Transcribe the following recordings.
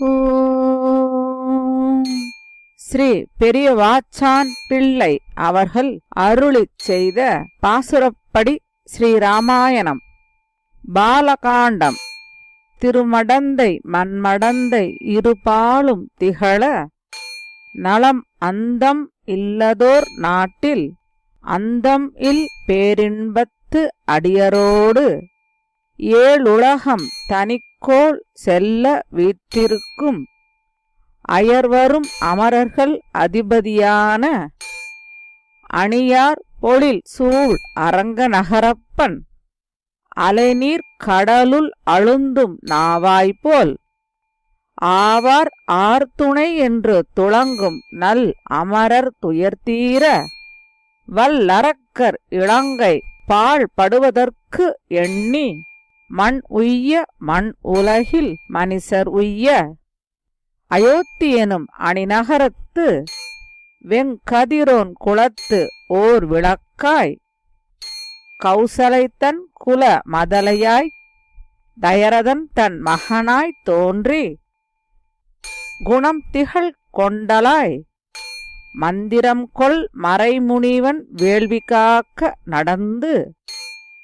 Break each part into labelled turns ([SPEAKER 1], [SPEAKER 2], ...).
[SPEAKER 1] ஓம். ஸ்ரீ பெரியவாச்சான் பிள்ளை அவர்கள் அருளிச் செய்த பாசுரப்படி ஸ்ரீராமாயணம் பாலகாண்டம் திருமடந்தை மண்மடந்தை இருபாலும் திகழ நலம் அந்தம் இல்லதோர் நாட்டில் அந்தம் இல் பேரின்பத்து அடியரோடு ஏழுலகம் தனிக்கோள் செல்ல வீற்றிருக்கும் அயர்வரும் அமரர்கள் அதிபதியான அணியார் பொழில் சூழ் அரங்க நகரப்பன். அலைநீர் கடலுள் அழுந்தும் நாவாய்போல் ஆவார் ஆர்த்துணை என்று துளங்கும் நல் அமரர் துயர்தீர வல்லறக்கர் இளங்கை பாழ்படுவதற்கு எண்ணி. மண் உய்ய மண் உலகில் மனிசர் உய்ய. அயோத்தி எனும் அணிநகரத்து வெங்கதிரோன் குலத்து ஓர் விளக்காய். கௌசலைத்தன் குல மதலையாய் தயரதன் தன் மகனாய் தோன்றி. குணம் திகழ் கொண்டலாய். மந்திரம் கொள் மறைமுனிவன் வேள்வி காக்க நடந்து.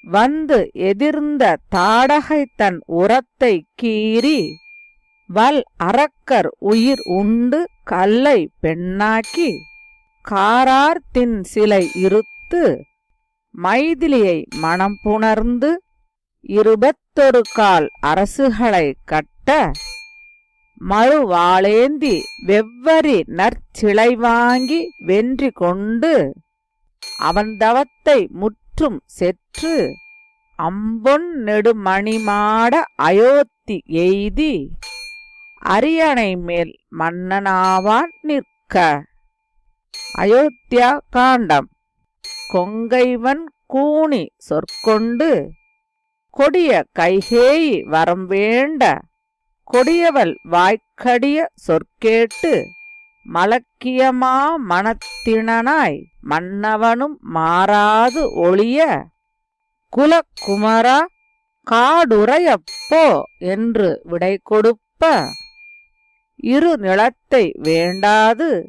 [SPEAKER 1] வந்து எதிர்ந்த தாடகை தன் உரத்தை கீறி வல் அரக்கர் உயிர் உண்டு கல்லை பெண்ணாக்கி காரார் தின் சிலை இருத்து மைதிலியை மனம் புணர்ந்து இருபத்தொரு கால் அரசுகளை கட்ட மறுவாளேந்தி வெவ்வரி நற்சிலை வாங்கி வென்றி கொண்டு அவன் தவத்தை முற்றும் செற்று அம்பொன் நெடுமணிமாட அயோத்தி எய்தி அரியணை மேல் மன்னனாவான் நிற்க. அயோத்தியா காண்டம். கொங்கைவன் கூணி சொற்கொண்டு கொடிய கைகேயி வரம் வேண்ட கொடியவள் வாய்க்கடிய சொற்கேட்டு மலக்கியமா மனத்திணனாய் மன்னவனும் மாறாது ஒளிய குலக்குமரா காடுரையப்போ என்று விடை கொடுப்ப. இரு நிலத்தை வேண்டாது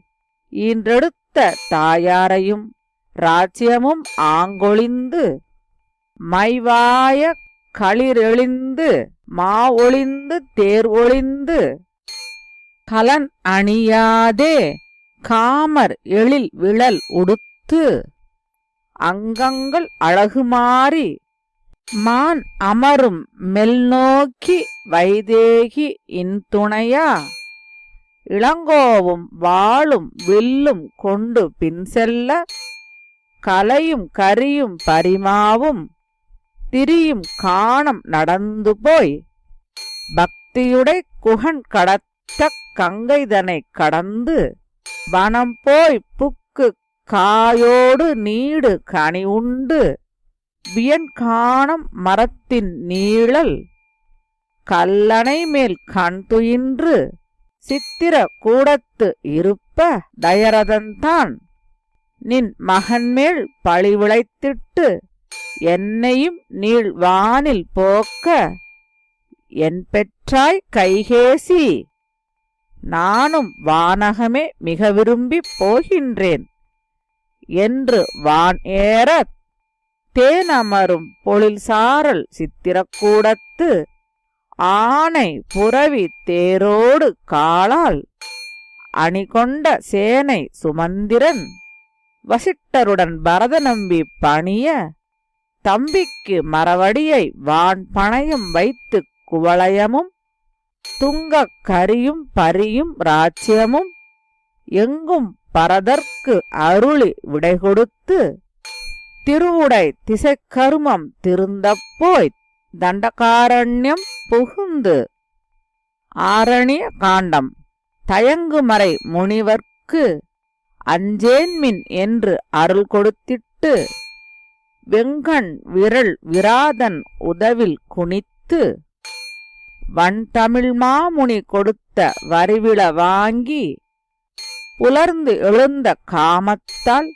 [SPEAKER 1] ஈன்றெடுத்த தாயாரையும் ராஜ்யமும் ஆங்கொழிந்து மைவாய களிரெழிந்து மா ஒளிந்து தேர் ஒளிந்து கலன் அணியாதே. காமர் எழில் விழல் உடுத்து. அங்கங்கள் அழகு மாறி மான் அமரும் மெல்நோக்கி வைதேகி இன்துணையா. இளங்கோவும் வாளும் வில்லும் கொண்டு பின் செல்ல. கலையும் கரியும் பரிமாவும். திரியும் காணம் நடந்து போய் பக்தியுடை குகன் கடத்த கங்கைதனை கடந்து வனம் போய் புக்கு காயோடு நீடு கனி உண்டு. வியன் காணம் மரத்தின் நீழல் கல்லணை மேல் கண் துயின்று. சித்திர கூடத்து இருப்ப தயரதன்தான் நின் மகன்மேல் பழி விளைத்திட்டு என்னையும் நீள் வானில் போக்க. என் பெற்றாய் கைகேசி. நானும் வானகமே மிக விரும்பிப் போகின்றேன் என்று வான் ஏறத் தேனமரும் பொழில் சாரல் சித்திரக்கூடத்து ஆனை புரவி தேரோடு காலால் அணிகொண்ட சேனை சுமந்திரன் வசிட்டருடன் பரத நம்பி பணிய தம்பிக்கு மரவடியை வான் பணையும் வைத்து குவளையமும் துங்கக் கரியும் பரியும் ராச்சியமும் எங்கும் பரதற்கு அருளி விடை கொடுத்து திருவுடை திசைக்கருமம் திருந்த போய் தண்டகாரண்யம் புகுந்து ஆரணிய காண்டம் தயங்குமறை முனிவர்க்கு அஞ்சேன்மின் என்று அருள் கொடுத்திட்டு வெங்கண் விரல் விராதன் உதவில் குனித்து வன்தமிழ் மாமுனி கொடுத்த வரிவிழ வாங்கி புலர்ந்து எழுந்த காமத்தால்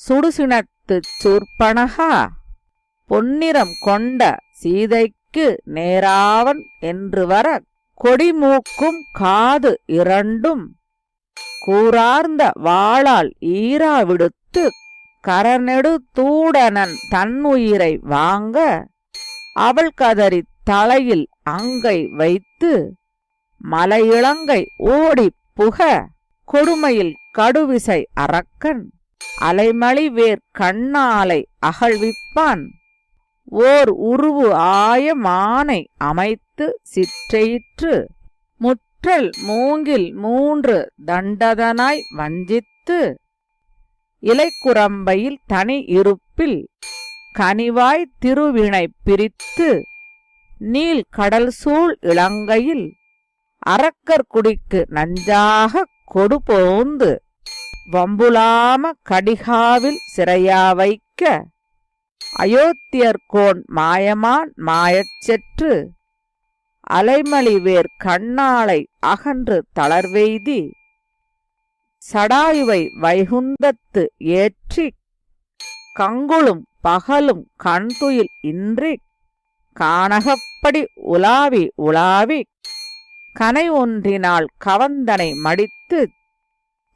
[SPEAKER 1] சுடுசினத்துச் சூர்பனகா பொன்னிறம் கொண்ட சீதைக்கு நேராவன் என்று வர கொடிமூக்கும் காது இரண்டும் கூரார்ந்த வாளால் ஈராவிடுத்து கரநெடு தூடனன் தன்னுயிரை வாங்க அவள் கதறி தலையில் அங்கை வைத்து மலையிளங்கை ஓடிப் புக கொடுமையில் கடுவிசை அரக்கன் அலைமலி வேர் கண்ணாலை அகழ்விப்பான். ஓர் உருவு ஆய மானை அமைத்து சிற்றையிற்று முற்றல் மூங்கில் மூன்று தண்டதனாய் வஞ்சித்து இலைக்குரம்பையில் தனி இருப்பில் கனிவாய் திருவினை பிரித்து நீல் கடல் சூழ் இலங்கையில் அரக்கர் குடிக்கு நஞ்சாக கொடுபோந்து வம்புலாம கடிகாவில் சிறையா வைக்க அயோத்தியர்கோன் மாயமான் மாயச்செற்று அலைமலிவேர் கண்ணாளை அகன்று தளர்வெய்தி சடாயுவை வைகுந்தத்து ஏற்றி கங்குளும் பகலும் கண்துயில் இன்றிக் கானகப்படி உலாவி உலாவி கனை ஒன்றினால் கவந்தனை மடித்து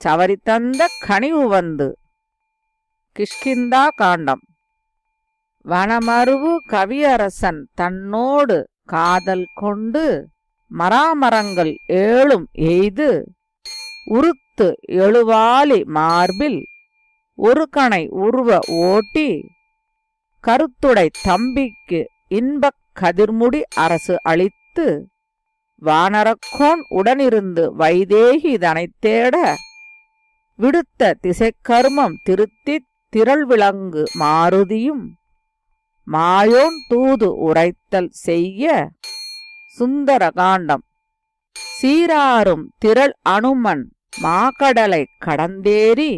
[SPEAKER 1] சவரித்தந்த கனிவு வந்து கிஷ்கிந்தா காண்டம். வனமருவு கவியரசன் தன்னோடு காதல் கொண்டு மராமரங்கள் ஏழும் எய்து உருத்து எழுவாலி மார்பில் ஒரு கணை உருவ ஓட்டி கருத்துடை தம்பிக்கு இன்பக் கதிர்முடி அரசு அளித்து வானரக்கோன் உடனிருந்து வைதேகி இதனை தேட விடுத்த திசைக்கர்மம் திருத்தித் திரள் விளங்கு மாருதியும் மாயோன் தூது உரைத்தல் செய்ய சுந்தர காண்டம் சீராரும் திரள் அனுமன் மாக்கடலை கடந்தேறி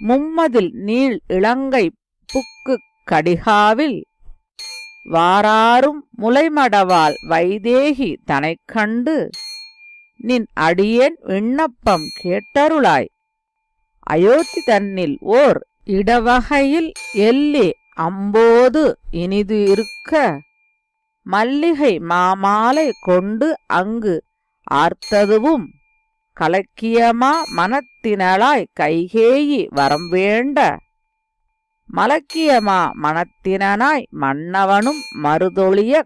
[SPEAKER 1] மும்மதில் நீள் இலங்கை புக்கு கடிகாவில் வாராரும் முலைமடவால் வைதேகி தனைக் கண்டு நின் அடியேன் விண்ணப்பம் கேட்டருளாய். அயோத்தி தன்னில் ஓர் இடவகையில் எல்லி அம்போது இனிது இருக்க மல்லிகை மாமாலை கொண்டு அங்கு ஆர்த்ததுவும் கலக்கியமா மனத்தினளாய் கைகேயி வரம் வேண்ட மலக்கியமா மனத்தினனாய் மன்னவனும் மறுதொழிய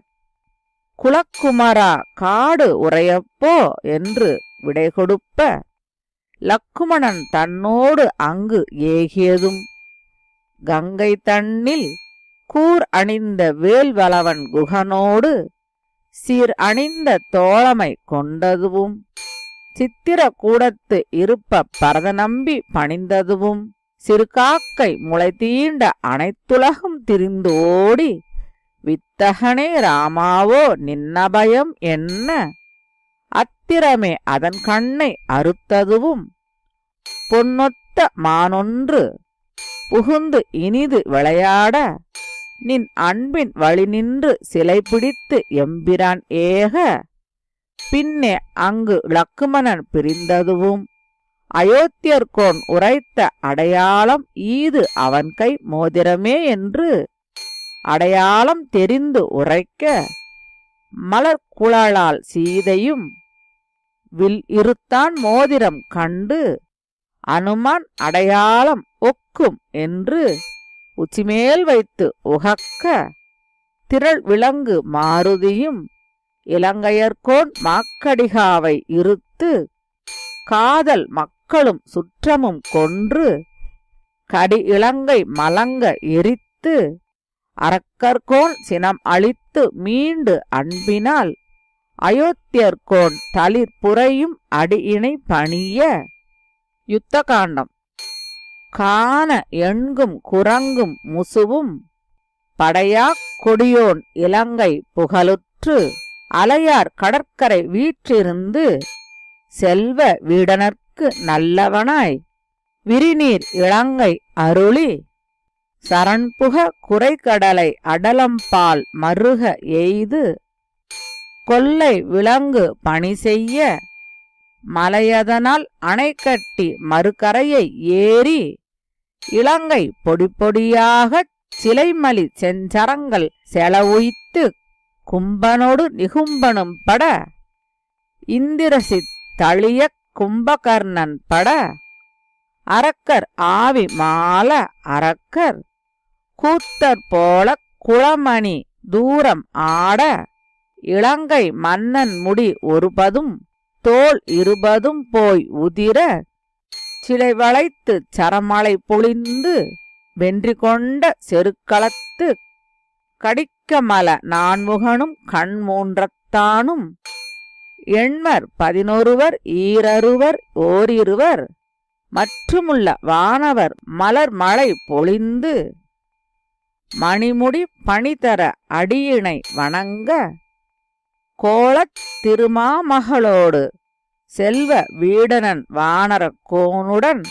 [SPEAKER 1] குலக்குமரா காடு உரையப்போ என்று விடை கொடுப்ப. லக்குமணன் தன்னோடு அங்கு ஏகியதும். கங்கை தன்னில் கூர் அணிந்த வேல்வளவன் குகனோடு சீர் அணிந்த தோழமை கொண்டதுவும். சித்திர கூடத்து இருப்ப பரத நம்பி பணிந்ததுவும். சிறுகாக்கை முளை தீண்ட அனைத்துலகும் திரிந்தோடி வித்தகனே ராமாவோ நின்னபயம் என்ன? அத்திரமே அதன் கண்ணை அறுத்ததுவும் பொன்னொத்த மானொன்று புகுந்து இனிது விளையாட நின் அன்பின் வழி நின்று சிலை பிடித்து எம்பிரான் ஏக பின்னே அங்கு லக்குமணன் பிரிந்ததுவும் அயோத்தியர்கோன் உரைத்த அடையாளம் ஈது அவன் கை மோதிரமே என்று அடையாளம் தெரிந்து உரைக்க மலர் குழலால் சீதையும் வில் இருத்தான் மோதிரம் கண்டு அனுமான் அடையாளம் ஒக்கும் என்று உச்சிமேல் வைத்து உகக்க திரள் விலங்கு மாருதியும் இலங்கையர்கோன் மாக்கடிகாவை இருத்து காதல் மக் மக்களும் சுற்றமும் கொன்று கடி இலங்கை மலங்க எரித்து அரக்கர்கோன் சினம் அழித்து மீண்டு அன்பினால் அயோத்தியர்கோன் தளிர் புரையும் அடியினை பணிய யுத்தகாண்டம். காண எண்கும் குரங்கும் முசுவும் படையாக் கொடியோன் இலங்கை புகழுற்று அலையார் கடற்கரை வீற்றிருந்து செல்வ வீடனர்க்கு நல்லவனாய். விரிநீர் இளங்கை அருளி. சரண்புக குறைகடலை அடலம்பால் மருக எய்து. கொல்லை விலங்கு பணி செய்ய. மலையதனால் அணை கட்டி மறுகரையை ஏறி. இலங்கை பொடிப்பொடியாகச் சிலைமலி செஞ்சரங்கள் செலவுய்த்து கும்பனோடு நிகும்பனும் பட. இந்திரசித் தழியக் கும்பகர்ணன் பட அரக்கர் ஆவி மால அரக்கர் கூத்தர் போல குளமணி தூரம் ஆட இலங்கை மன்னன் முடி ஒருபதும் தோல் இருபதும் போய் உதிர சிலை வளைத்து சரமலை பொழிந்து வென்றி கொண்ட செருக்களத்து கடிக்கமல நான்முகனும் கண் மூன்றத்தானும் எண்மர் பதினொருவர் ஈரருவர் ஓரிருவர். மற்றுமுள்ள வானவர் மலர் மழை பொழிந்து மணிமுடி பணிதர அடியினை வணங்க கோலத் திருமாமகளோடு செல்வ வீடனன் வானரக்கோனுடன்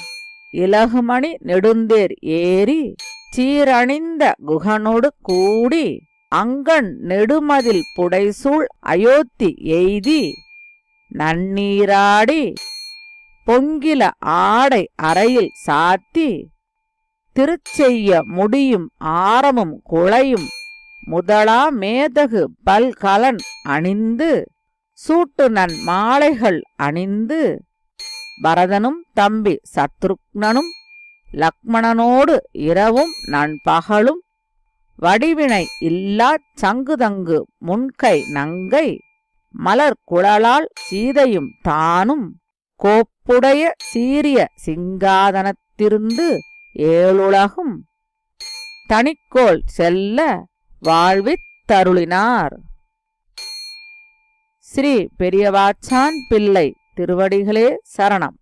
[SPEAKER 1] இலகுமணி நெடுந்தேர் ஏறி சீரணிந்த குகனோடு கூடி அங்கண் நெடுமதில் புடைசூழ் அயோத்தி எய்தி நன்னீராடி பொங்கில ஆடை அறையில் சாத்தி திருச்செய்ய முடியும் ஆரமும் குளையும் முதலா மேதகு பல்கலன் அணிந்து சூட்டு நன் மாலைகள் அணிந்து பரதனும் தம்பி சத்ருக்னனும் லக்மணனோடு இரவும் நண்பகலும் வடிவினை இல்லாச் சங்குதங்கு முன்கை நங்கை மலர் குழலால் சீதையும் தானும் கோப்புடைய சீரிய சிங்காதனத்திருந்து ஏழுலகும். தனிக்கோள் செல்ல வாழ்வித் தருளினார். ஸ்ரீ பெரியவாச்சான் பிள்ளை திருவடிகளே சரணம்.